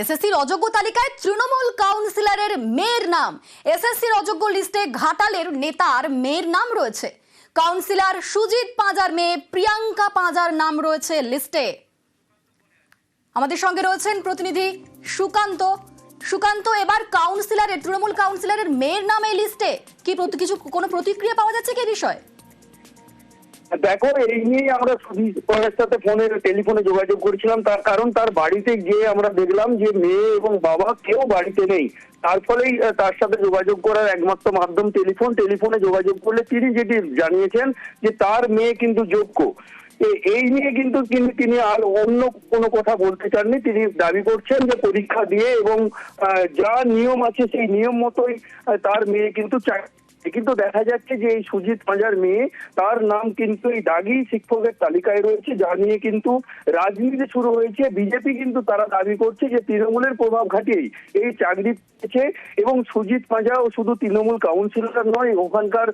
এসএসসির অযোগ্য তালিকায় তৃণমূল কাউন্সিলরের মেয়ের নাম। এসএসসির অযোগ্য লিস্টে ঘাটালের নেতার মেয়ের নাম রয়েছে। কাউন্সিলর সুজিত পাঁজার মেয়ে প্রিয়াঙ্কা পাঁজার নাম রয়েছে লিস্টে। আমাদের সঙ্গে রয়েছেন প্রতিনিধি সুকান্ত। সুকান্ত, এবার কাউন্সিলরের, তৃণমূল কাউন্সিলরের মেয়ের নাম লিস্টে। কি কিছু কোনো প্রতিক্রিয়া পাওয়া যাচ্ছে কি বিষয়ে? দেখো, এই নিয়ে আমরা সুধীর পরের সাথে ফোনে, টেলিফোনে যোগাযোগ করেছিলাম। তার কারণ, তার বাড়িতে গিয়ে আমরা দেখলাম যে মেয়ে এবং বাবা কেউ বাড়িতে নেই। তার ফলেই তার সাথে যোগাযোগ করার একমাত্র মাধ্যম টেলিফোন। টেলিফোনে যোগাযোগ করলে তিনি যেটি জানিয়েছেন যে তার মেয়ে কিন্তু যোগ্য। এই নিয়ে কিন্তু তিনি আর অন্য কোনো কথা বলতে চাননি। তিনি দাবি করছেন যে পরীক্ষা দিয়ে এবং যা নিয়ম আছে সেই নিয়ম মতোই তার মেয়ে কিন্তু চাকরি কিন্তু দেখা যাচ্ছে যে এই সুজিত পাঁজার মেয়ে, তার নাম কিন্তু এই দাগি শিক্ষকের তালিকায় রয়েছে, যা নিয়ে কিন্তু রাজনীতি শুরু হয়েছে। বিজেপি কিন্তু তারা দাবি করছে যে তৃণমূলের প্রভাব খাটিয়েই এই চাকরি পেয়েছে। এবং সুজিত মাজা ও শুধু তৃণমূল কাউন্সিলর নয়, ওখানকার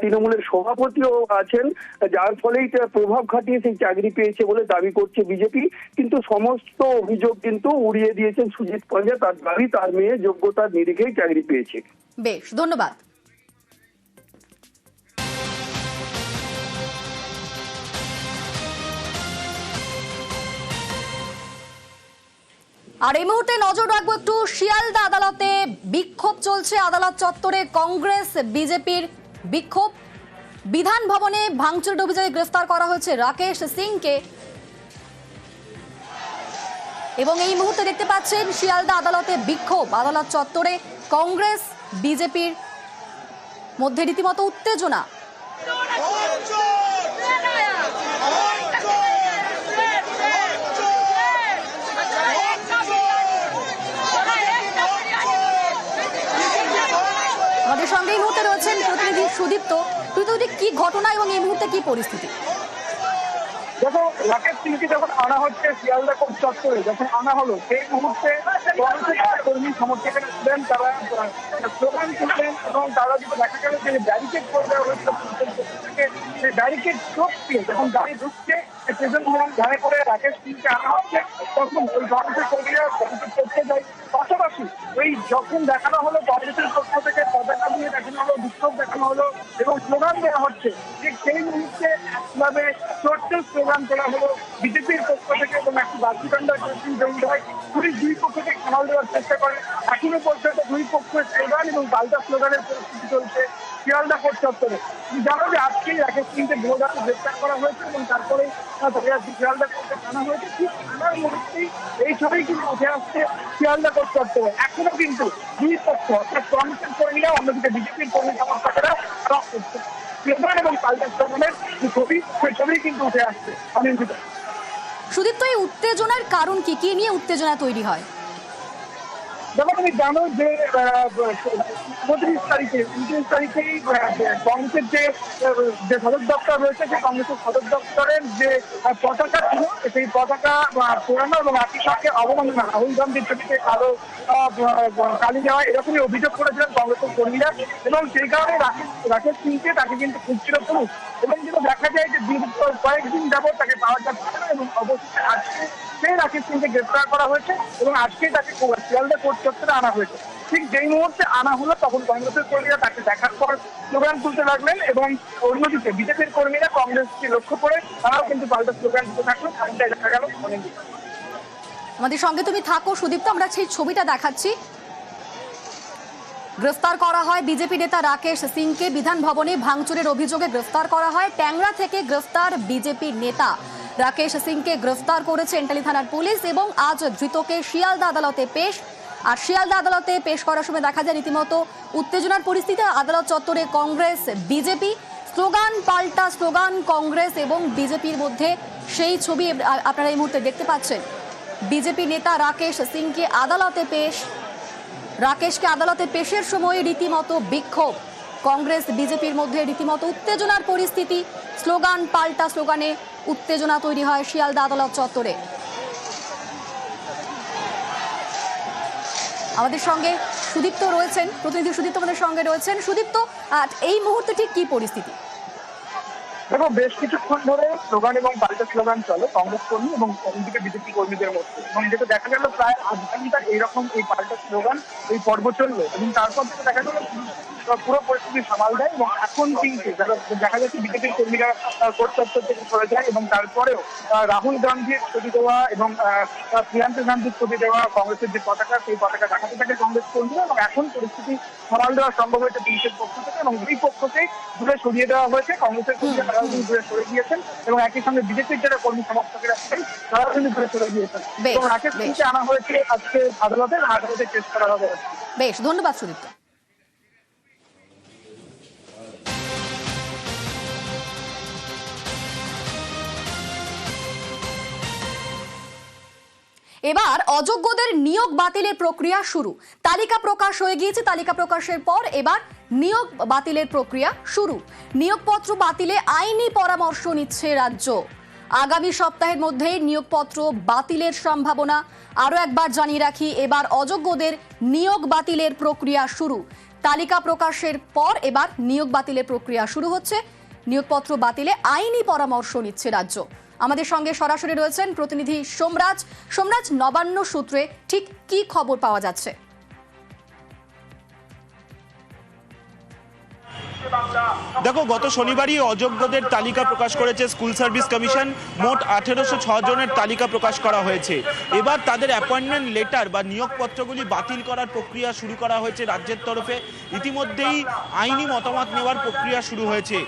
তৃণমূলের সভাপতিও আছেন, যার ফলেই প্রভাব খাটিয়ে সেই চাকরি পেয়েছে বলে দাবি করছে বিজেপি। কিন্তু সমস্ত অভিযোগ কিন্তু উড়িয়ে দিয়েছেন সুজিত পাঁজা তার দাবি, তার মেয়ে যোগ্যতার নিরিখেই চাকরি পেয়েছে। বেশ, ধন্যবাদ। আর এই মুহূর্তে নজর রাখব একটু শিয়ালদা আদালতে বিক্ষোভ চলছে। আদালত চত্বরে কংগ্রেস, বিজেপির বিক্ষোভ। বিধান ভবনে ভাঙচুর অভিযোগে গ্রেফতার করা হয়েছে রাকেশ সিংকে। এবং এই মুহূর্তে দেখতে পাচ্ছেন শিয়ালদা আদালতে বিক্ষোভ। আদালত চত্বরে কংগ্রেস, বিজেপির মধ্যে রীতিমতো উত্তেজনা আমাদের সঙ্গে এই মুহূর্তে রয়েছেন সুদীপ্ত তো কি ঘটনা এবং এই মুহূর্তে কি পরিস্থিতি? দেখো, রাকেশ সিংকে যখন আনা হচ্ছে, শিয়ালদা কোর্ট চত্বরে যখন আনা হলো, সেই মুহূর্তে কর্মী সমর্থকেরা ছিলেন, তারা স্লোগান তুললেন এবং তারা যদি দেখা গেল যে ব্যারিকেড করে দেওয়া হয়েছিল, সেই ব্যারিকেড টপকে যখন গাড়ি ঢুকছে প্রেজেন্ট মোহন ধারে করে রাকেশ সিংকে আনা হচ্ছে, তখন ওই কংগ্রেসের কর্মীরা করতে যায় পাশাপাশি ওই যখন দেখানো হলো কংগ্রেসের পক্ষ থেকে পতাকা দিয়ে দেখানো হলো, বিক্ষোভ দেখানো হলো এবং স্লোগান দেওয়া হচ্ছে ঠিক সেই মুহূর্তে একভাবে ছোট্ট স্লোগান তোলা হলো। বিজেপির পক্ষ থেকে এবং একটি বাস্তুকাণ্ড জড়িত হয় পুলিশ দুই পক্ষ থেকে সামাল দেওয়ার চেষ্টা করে। এখনও পর্যন্ত দুই পক্ষের স্লোগান এবং পাল্টা স্লোগানের পরিস্থিতি চলছে। শিয়ালদা কোর্ট চত্বরে জানো যে আজকেই রাকেশ সিংকে ভোররাতে গ্রেপ্তার করা হয়েছে এবং তারপরে তাকে আজকে শিয়ালদা কোর্টে আনা হয়েছে। ঠিক আনার মুহূর্তেই এই ছবি কিন্তু উঠে আসছে শিয়ালদা কোর্ট চত্বরে এখনও কিন্তু দুই পক্ষ, অর্থাৎ কংগ্রেসের কর্মীরা, অন্যদিকে বিজেপির কর্মী সমর্থকেরা স্লোগান এবং পাল্টা যে ছবি, সেই ছবি কিন্তু উঠে আসছে। অনিন্দিত সুদীপ্ত, এই উত্তেজনার কারণ কি? কি নিয়ে উত্তেজনা তৈরি হয়? দেখো তুমি জানো যে উনত্রিশ তারিখে উনত্রিশ তারিখেই কংগ্রেসের যে যে সদর দপ্তর রয়েছে সেই কংগ্রেসের সদর দপ্তরের যে পতাকা ছিল সেই পতাকা পোড়ানো এবং একই সঙ্গে অবমাননা রাহুল গান্ধীর ছবিতে আহ, কালি দেওয়া এরকমই অভিযোগ করেছিলেন কংগ্রেসের কর্মীরা। এবং সেই কারণে রাকেশ সিংকে তাকে কিন্তু খুঁজছিল পুলিশ। এবং যেটা দেখা যায় যে কয়েকদিন যাবত তাকে পাওয়া যাচ্ছে না এবং অবশেষে আজকে সেই রাকেশ সিংকে গ্রেপ্তার করা হয়েছে এবং আজকে তাকে শিয়ালদা কোর্ট চত্বরে আনা হয়েছে। ঠিক যেই মুহূর্তে আনা হলো, তখন কংগ্রেসের কর্মীরা তাকে দেখার পর স্লোগান তুলতে লাগলেন এবং অন্যদিকে বিজেপির কর্মীরা কংগ্রেসকে লক্ষ্য করে তারাও কিন্তু পাল্টা স্লোগান দিতে থাকল দেখা গেল, অনেক আমাদের সঙ্গে তুমি থাকো, সুদীপ্ত। আমরা সেই ছবিটা দেখাচ্ছি। গ্রেফতার করা হয় বিজেপি নেতা রাকেশ সিংকে। বিধান ভবনে ভাঙচুরের অভিযোগে গ্রেফতার করা হয়। ট্যাংরা থেকে গ্রেফতার বিজেপি নেতা রাকেশ সিংকে গ্রেফতার করেছে এন্টালি থানার পুলিশ এবং আজ ধৃতকে শিয়ালদা আদালতে পেশ। আর শিয়ালদা আদালতে পেশ করার সময় দেখা যায় রীতিমতো উত্তেজনার পরিস্থিতি আদালত চত্বরে কংগ্রেস, বিজেপি। স্লোগান পাল্টা স্লোগান কংগ্রেস এবং বিজেপির মধ্যে সেই ছবি আপনারা এই মুহূর্তে দেখতে পাচ্ছেন। বিজেপি নেতা রাকেশ সিংকে আদালতে পেশ রাকেশকে আদালতে পেশের সময় রীতিমতো বিক্ষোভ। কংগ্রেস, বিজেপির মধ্যে রীতিমতো উত্তেজনার পরিস্থিতি। স্লোগান পাল্টা স্লোগানে উত্তেজনা তৈরি হয় শিয়ালদা আদালত চত্বরে। আমাদের সঙ্গে সুদীপ্ত রয়েছেন, প্রতিনিধি সুদীপ্ত আমাদের সঙ্গে রয়েছেন। সুদীপ্ত এই মুহূর্তে ঠিক কি পরিস্থিতি? দেখো, বেশ কিছুক্ষণ ধরে স্লোগান এবং পাল্টা স্লোগান চলে, কংগ্রেস কর্মী এবং অন্যদিকে বিজেপি কর্মীদের মধ্যে। এবং যেটা দেখা গেল প্রায় আধ ঘণ্টা এইরকম এই পাল্টা স্লোগান এই পর্ব চলল এবং তারপর থেকে দেখা গেল পুরো পরিস্থিতি সামাল দেয় এবং এখন কিন্তু যারা দেখা যাচ্ছে বিজেপির কর্মীরা কোর্ট চত্বর থেকে সরে যায় এবং তারপরেও রাহুল গান্ধীর ছবি দেওয়া এবং প্রিয়াঙ্কা গান্ধীর ছবি দেওয়া কংগ্রেসের যে পতাকা সেই পতাকা দেখাতে থাকে কংগ্রেস কর্মীরা এবং এখন পরিস্থিতি সামাল দেওয়া সম্ভব হয়েছে পুলিশের পক্ষ থেকে এবং দুই পক্ষকেই দূরে সরিয়ে দেওয়া হয়েছে। কংগ্রেসের কর্মীরা তারাও কিন্তু দূরে সরে গিয়েছেন এবং একই সঙ্গে বিজেপির যারা কর্মী সমর্থকেরা আছেন তারাও কিন্তু দূরে সরে গিয়েছেন। এবং রাকেশ। সিংকে আনা হয়েছে আজকে আদালতে আদালতে চেস করা হবে। বেশ ধন্যবাদ সুদীপ্ত। এবার অযোগ্যদের নিয়োগ বাতিলের প্রক্রিয়া শুরু। তালিকা প্রকাশ হয়ে গিয়েছে, তালিকা প্রকাশের পর এবার নিয়োগ বাতিলের প্রক্রিয়া শুরু। নিয়োগপত্র বাতিলে আইনি পরামর্শ নিচ্ছে রাজ্য। আগামী সপ্তাহের মধ্যে নিয়োগপত্র বাতিলের সম্ভাবনা। আরও একবার জানিয়ে রাখি, এবার অযোগ্যদের নিয়োগ বাতিলের প্রক্রিয়া শুরু। তালিকা প্রকাশের পর এবার নিয়োগ বাতিলের প্রক্রিয়া শুরু হচ্ছে। নিয়োগপত্র বাতিলে আইনি পরামর্শ নিচ্ছে রাজ্য। আমাদের সঙ্গে সরাসরি রয়েছেন প্রতিনিধি সোমরাজ। সোমরাজ নবান্ন সূত্রে ঠিক কি খবর পাওয়া যাচ্ছে? দেখো, গত শনিবারই অযোগ্যদের তালিকা প্রকাশ করেছে স্কুল সার্ভিস কমিশন। মোট আঠেরোশো জনের তালিকা প্রকাশ করা হয়েছে। এবার তাদের অ্যাপয়েন্টমেন্ট লেটার বা নিয়োগপত্রগুলি বাতিল করার প্রক্রিয়া শুরু করা হয়েছে রাজ্যের তরফে। ইতিমধ্যেই আইনি মতামত নেওয়ার প্রক্রিয়া শুরু হয়েছে।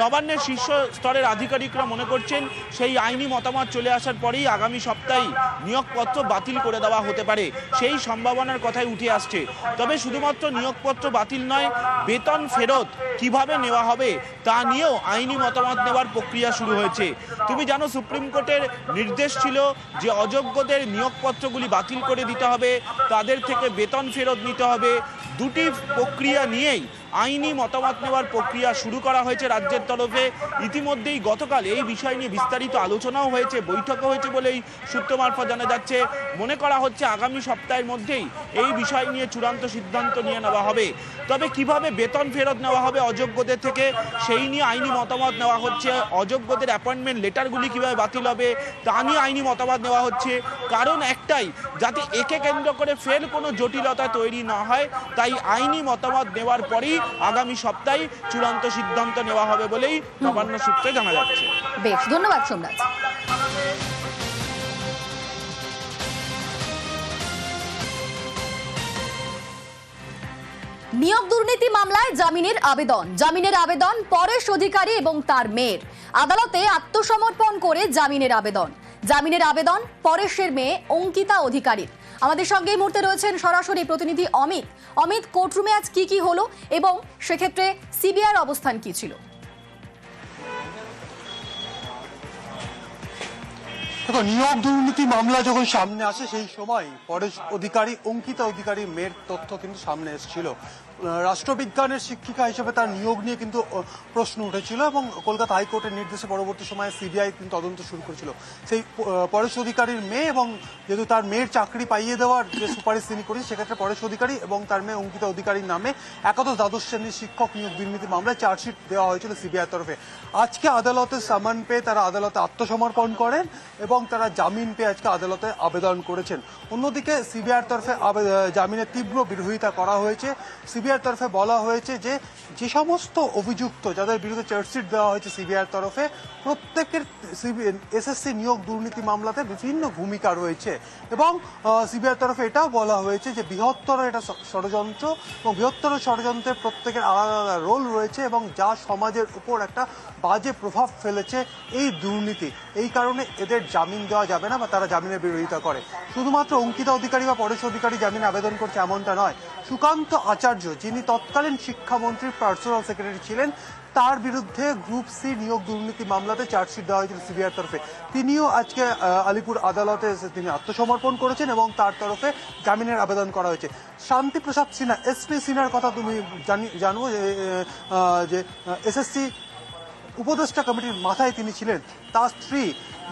নবান্নের শীর্ষ স্তরের আধিকারিকরা মনে করছেন, সেই আইনি মতামত চলে আসার পরেই আগামী সপ্তাহেই নিয়োগপত্র বাতিল করে দেওয়া হতে পারে। সেই সম্ভাবনার কথাই উঠে আসছে। তবে শুধুমাত্র নিয়োগপত্র বাতিল নয়, বেতন ফেরত কীভাবে নেওয়া হবে, তা নিয়েও আইনি মতামত নেওয়ার প্রক্রিয়া শুরু হয়েছে। তুমি জানো, সুপ্রিম কোর্টের নির্দেশ ছিল যে অযোগ্যদের নিয়োগপত্রগুলি বাতিল করে দিতে হবে, তাদের থেকে বেতন ফেরত নিতে হবে। দুটি প্রক্রিয়া নিয়েই আইনি মতামত নেওয়ার প্রক্রিয়া শুরু করা হয়েছে রাজ্যের তরফে। ইতিমধ্যেই গতকাল এই বিষয় নিয়ে বিস্তারিত আলোচনাও হয়েছে, বৈঠকও হয়েছে বলেই সূত্র মারফত জানা যাচ্ছে। মনে করা হচ্ছে আগামী সপ্তাহের মধ্যেই এই বিষয় নিয়ে চূড়ান্ত সিদ্ধান্ত নিয়ে নেওয়া হবে। তবে কীভাবে বেতন ফেরত নেওয়া হবে অযোগ্যদের থেকে, সেই নিয়ে আইনি মতামত নেওয়া হচ্ছে। অযোগ্যদের অ্যাপয়েন্টমেন্ট লেটারগুলি কীভাবে বাতিল হবে, তা নিয়ে আইনি মতামত নেওয়া হচ্ছে। কারণ একটাই, যাতে একে কেন্দ্র করে ফের কোনো জটিলতা তৈরি না হয়, তাই আইনি মতামত নেওয়ার পরেই আগামী সপ্তাহে চূড়ান্ত সিদ্ধান্ত নেওয়া হবে বলেই নবান্ন সূত্রে জানা যাচ্ছে। বেশ, ধন্যবাদ সোমরাজ নিয়োগ দুর্নীতি মামলায় জামিনের আবেদন। জামিনের আবেদন পরেশ অধিকারী এবং তার মেয়ের। আদালতে আত্মসমর্পণ করে জামিনের আবেদন। জামিনের আবেদন পরেশের মেয়ে অঙ্কিতা অধিকারীর। আমাদের সঙ্গে এই মুহূর্তে রয়েছেন সরাসরি প্রতিনিধি অমিত। অমিত, কোর্টরুমে আজ কি কি হলো এবং সেক্ষেত্রে সিবিআইয়ের অবস্থান কি ছিল? দেখো নিয়োগ দুর্নীতি মামলা যখন সামনে আসে, সেই সময় পরেশ অধিকারী, অঙ্কিতা অধিকারী মেয়ের তথ্য কিন্তু সামনে এসেছিল। রাষ্ট্রবিজ্ঞানের শিক্ষিকা হিসেবে তার নিয়োগ নিয়ে কিন্তু প্রশ্ন উঠেছিল এবং কলকাতা হাইকোর্টের নির্দেশে পরবর্তী সময়ে সিবিআই কিন্তু তদন্ত শুরু করেছিল। সেই পরেশ অধিকারীর মেয়ে এবং যেহেতু তার মেয়ের চাকরি পাইয়ে দেওয়ার যে সুপারিশ তিনি করেছেন, সেক্ষেত্রে পরেশ অধিকারী এবং তার মেয়ে অঙ্কিতা অধিকারীর নামে একাদশ দ্বাদশ শ্রেণির শিক্ষক নিয়োগ দুর্নীতি মামলায় চার্জশিট দেওয়া হয়েছিল সিবিআই তরফে। আজকে আদালতে সামান পেয়ে তারা আদালতে আত্মসমর্পণ করেন এবং তারা জামিন পেয়ে আজকে আদালতে আবেদন করেছেন। অন্যদিকে সিবিআইয়ের তরফে জামিনের তীব্র বিরোধিতা করা হয়েছে। সিবিআইয়ের তরফে বলা হয়েছে যে যে সমস্ত অভিযুক্ত যাদের বিরুদ্ধে চার্জশিট দেওয়া হয়েছে সিবিআইয়ের তরফে, প্রত্যেকের এসএসসি নিয়োগ দুর্নীতি মামলাতে বিভিন্ন ভূমিকা রয়েছে। এবং সিবিআইয়ের তরফে এটাও বলা হয়েছে যে বৃহত্তর এটা ষড়যন্ত্র এবং বৃহত্তর ষড়যন্ত্রের প্রত্যেকের আলাদা আলাদা রোল রয়েছে এবং যা সমাজের উপর একটা বাজে প্রভাব ফেলেছে এই দুর্নীতি। এই কারণে এদের জামিন দেওয়া যাবে না বা তারা জামিনের বিরোধিতা করে। শুধুমাত্র অঙ্কিতা অধিকারী বা পরেশ অধিকারী জামিন আবেদন করছে এমনটা নয়। সুকান্ত আচার্য যিনি তৎকালীন শিক্ষামন্ত্রীর পার্সোনাল সেক্রেটারি ছিলেন, তার বিরুদ্ধে গ্রুপ সি নিয়োগ দুর্নীতি মামলাতে চার্জশিট দেওয়া হয়েছিল সিবিআর তরফে। তিনিও আজকে আলিপুর আদালতে তিনি আত্মসমর্পণ করেছেন এবং তার তরফে জামিনের আবেদন করা হয়েছে। শান্তি প্রসাদ সিনহা এসপি সিনহার কথা তুমি জানি, জানো যে এসএসসি উপদেষ্টা কমিটির মাথায় তিনি ছিলেন। তার স্ত্রী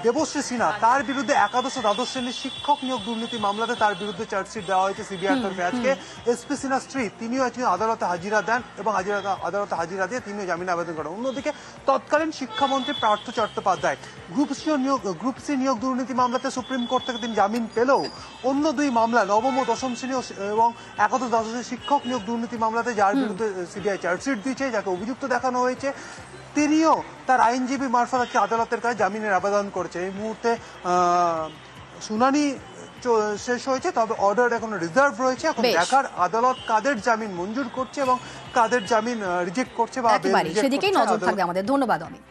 দেবশ্রী সিনহা তার বিরুদ্ধে একাদশ দ্বাদশ শ্রেণির শিক্ষক নিয়োগ দুর্নীতি মামলাতে তার বিরুদ্ধে চার্জশিট দেওয়া হয়েছে সিবিআই তরফে আজকে। এসপি সিনহার স্ত্রী তিনিও আজকে আদালতে হাজিরা দেন এবং হাজিরা আদালতে হাজিরা দিয়ে তিনিও জামিন আবেদন করেন। অন্যদিকে তৎকালীন শিক্ষামন্ত্রী পার্থ চট্টোপাধ্যায় গ্রুপ সি নিয়োগ গ্রুপ সি নিয়োগ দুর্নীতি মামলাতে সুপ্রিম কোর্ট থেকে তিনি জামিন পেলেও অন্য দুই মামলা নবম ও দশম শ্রেণি এবং একাদশ দ্বাদশ শিক্ষক নিয়োগ দুর্নীতি মামলাতে যার বিরুদ্ধে সিবিআই চার্জশিট দিয়েছে যাকে অভিযুক্ত দেখানো হয়েছে। তিনিও তার আইনজীবী মারফত আজকে আদালতের কাছে জামিনের আবেদন করেছে। এই মুহূর্তে শুনানি শেষ হয়েছে তবে অর্ডার এখন রিজার্ভ রয়েছে। এখন দেখার আদালত কাদের জামিন মঞ্জুর করছে এবং কাদের জামিন রিজেক্ট করছে বা সেদিকেই নজর থাকবে আমাদের। ধন্যবাদ অমিত।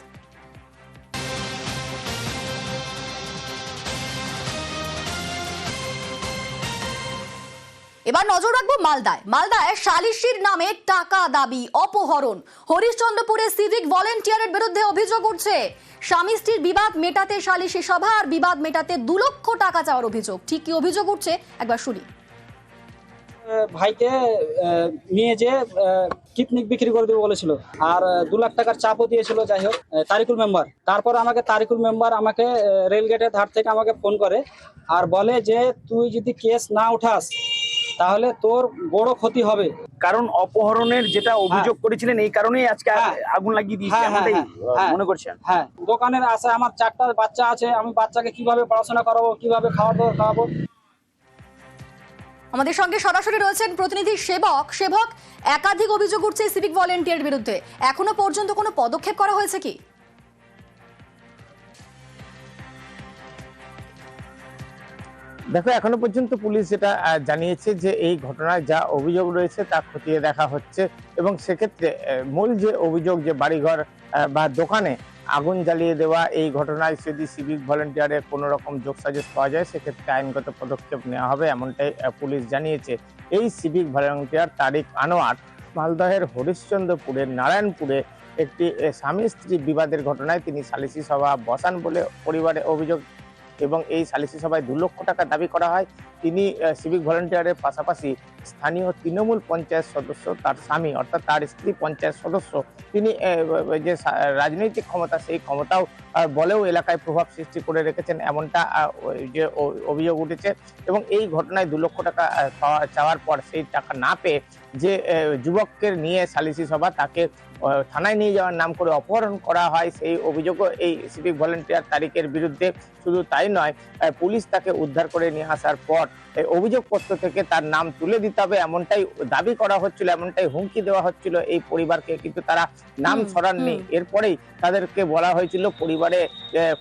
এবার নজর রাখব মালদায়। মালদায় সালিশির নামে টাকা দাবি, অপহরণ। হরিশ্চন্দ্রপুরে সিভিক ভলেন্টিয়ারের বিরুদ্ধে অভিযোগ উঠছে। স্বামী স্ত্রীর বিবাদ মেটাতে সালিশি সভা আর বিবাদ মেটাতে দু লক্ষ টাকা চাওয়ার অভিযোগ। ঠিক কি অভিযোগ উঠছে? একবার শুনি। ভাইকে নিয়ে যে কিডনিক বিক্রি করে দেবে বলেছিল। আর দু লাখ টাকার চাপও দিয়েছিল, যাই হোক তারিকুল মেম্বার। তারপর আমাকে তারিকুল মেম্বার আমাকে রেল গেটের ধার থেকে আমাকে ফোন করে আর বলে যে, তুই যদি কেস না উঠাস তাহলে তোর বড় ক্ষতি হবে। কারণ অপহরণের যেটা অভিযোগ করেছিলেন এই কারণেই আজকে হ্যাঁ। আগুন লাগিয়ে দিয়েছে হ্যাঁ, হ্যাঁ, হ্যাঁ, হ্যাঁ। মনে করছেন? হ্যাঁ। দোকানের আশায় আমার চারটা বাচ্চা আছে আমি বাচ্চাকে কীভাবে পড়াশোনা করাবো কীভাবে খাওয়া দাওয়া খাওয়াবো? আমাদের সঙ্গে সরাসরি রয়েছেন প্রতিনিধি সেবক। সেবক একাধিক অভিযোগ উঠছে সিভিক ভলেন্টিয়ারের বিরুদ্ধে। এখনও পর্যন্ত কোনো পদক্ষেপ করা হয়েছে কি? দেখো, এখনও পর্যন্ত পুলিশ যেটা জানিয়েছে যে এই ঘটনায় যা অভিযোগ রয়েছে তা খতিয়ে দেখা হচ্ছে এবং সেক্ষেত্রে মূল যে অভিযোগ যে বাড়িঘর বা দোকানে আগুন জ্বালিয়ে দেওয়া এই ঘটনায় যদি সিভিক ভলেন্টিয়ারের কোনো রকম যোগসাজশ পাওয়া যায়, সেক্ষেত্রে আইনগত পদক্ষেপ নেওয়া হবে এমনটাই পুলিশ জানিয়েছে। এই সিভিক ভলেন্টিয়ার তারিক আনোয়ার মালদহের হরিশ্চন্দ্রপুরের নারায়ণপুরে একটি স্বামী স্ত্রী বিবাদের ঘটনায় তিনি সালিসি সভা বসান বলে পরিবারে অভিযোগ এবং এই সালিসি সভায় দু লক্ষ টাকা দাবি করা হয়। তিনি সিভিক ভলেন্টিয়ারের পাশাপাশি স্থানীয় তৃণমূল পঞ্চায়েত সদস্য, তার স্বামী অর্থাৎ তার স্ত্রী পঞ্চায়েত সদস্য, তিনি যে রাজনৈতিক ক্ষমতা, সেই ক্ষমতাও বলেও এলাকায় প্রভাব সৃষ্টি করে রেখেছেন এমনটা যে অভিযোগ উঠেছে। এবং এই ঘটনায় দু লক্ষ টাকা চাওয়ার পর সেই টাকা না পেয়ে যে যুবককে নিয়ে সালিসি সভা তাকে থানায় নিয়ে যাওয়ার নাম করে অপহরণ করা হয়, সেই অভিযোগও এই সিভিক ভলেন্টিয়ার তারিখের বিরুদ্ধে শুধু তাই নয় পুলিশ তাকে উদ্ধার করে নিয়ে আসার পর এই অভিযোগপত্র থেকে তার নাম তুলে দিতে হবে। এমনটাই দাবি করা হচ্ছিল এমনটাই হুমকি দেওয়া হচ্ছিল এই পরিবারকে কিন্তু তারা নাম সরাননি এরপরেই তাদেরকে বলা হয়েছিল পরিবারে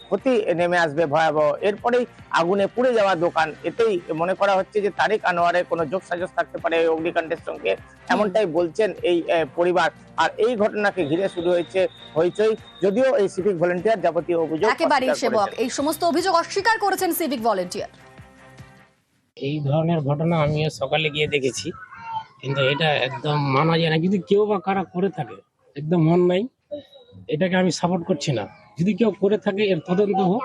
ক্ষতি নেমে আসবে ভয়াবহ। এরপরেই আগুনে পুড়ে যাওয়া দোকান এতেই মনে করা হচ্ছে যে তারিক আনোয়ারের কোনো যোগসাজশ থাকতে পারে এই অগ্নিকাণ্ডের সঙ্গে। এমনটাই বলছেন এই পরিবার। আর এই ঘটনাকে ঘিরে শুরু হয়েছে হইচই যদিও এই সিভিক ভলেন্টিয়ার যাবতীয় অভিযোগ একেবারেই সেবক। এই সমস্ত অভিযোগ অস্বীকার করেছেন সিভিক ভলেন্টিয়ার। এই ধরনের ঘটনা আমিও সকালে গিয়ে দেখেছি। কিন্তু এটা একদম মানা যায় না। যদি কেউ বা কারা করে থাকে একদম মন নাই এটাকে আমি সাপোর্ট করছি না। যদি কেউ করে থাকে এর তদন্ত হোক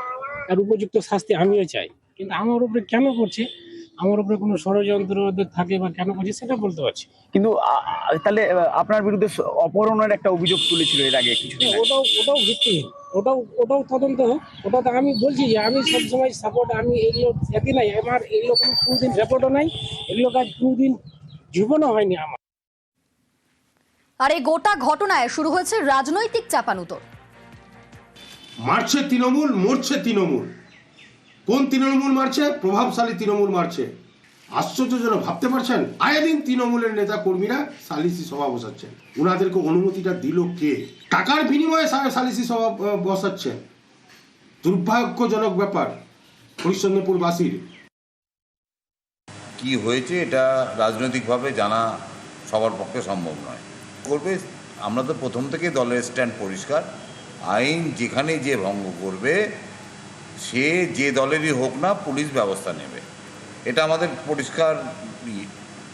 আর উপযুক্ত শাস্তি আমিও চাই। কিন্তু আমার উপরে কেন করছে আমার উপরে কোনো ষড়যন্ত্র থাকে বা কেন করছে সেটা বলতে পারছি কিন্তু তাহলে আপনার বিরুদ্ধে অপহরণের একটা অভিযোগ তুলেছিল এর আগে আগে। ওটাও ওটাও ভিত্তিহীন। ওটাও ওটাও তদন্ত হোক। ওটা তো আমি বলছি যে আমি সবসময় সাপোর্ট আমি এগুলো খ্যাতি নাই। আমার এগুলো কোনো কোনোদিন রেপোর্টও নাই এগুলো কাজ কোনোদিন জীবনও হয়নি আমার। আর এই গোটা ঘটনায় শুরু হয়েছে রাজনৈতিক চাপানুতর। মারছে তৃণমূল মরছে তৃণমূল। কোন তৃণমূল মারছে? প্রভাবশালী তৃণমূল মারছে। আশ্চর্যজনক, ভাবতে পারছেন? আয়ে দিন তৃণমূলের নেতা কর্মীরা সালিসি সভা বসাচ্ছেন। ওনাদেরকে অনুমতিটা দিল কে? টাকার বিনিময়ে সালিসি সভা বসাচ্ছেন। দুর্ভাগ্যজনক ব্যাপার, হরিশ্চন্দ্রপুরবাসীর। কি হয়েছে এটা রাজনৈতিকভাবে জানা সবার পক্ষে সম্ভব নয়। করবে, আমরা তো প্রথম থেকে দলের স্ট্যান্ড পরিষ্কার। আইন যেখানে যে ভঙ্গ করবে, সে যে দলেরই হোক না, পুলিশ ব্যবস্থা নেবে। এটা আমাদের পরিষ্কার ইয়ে।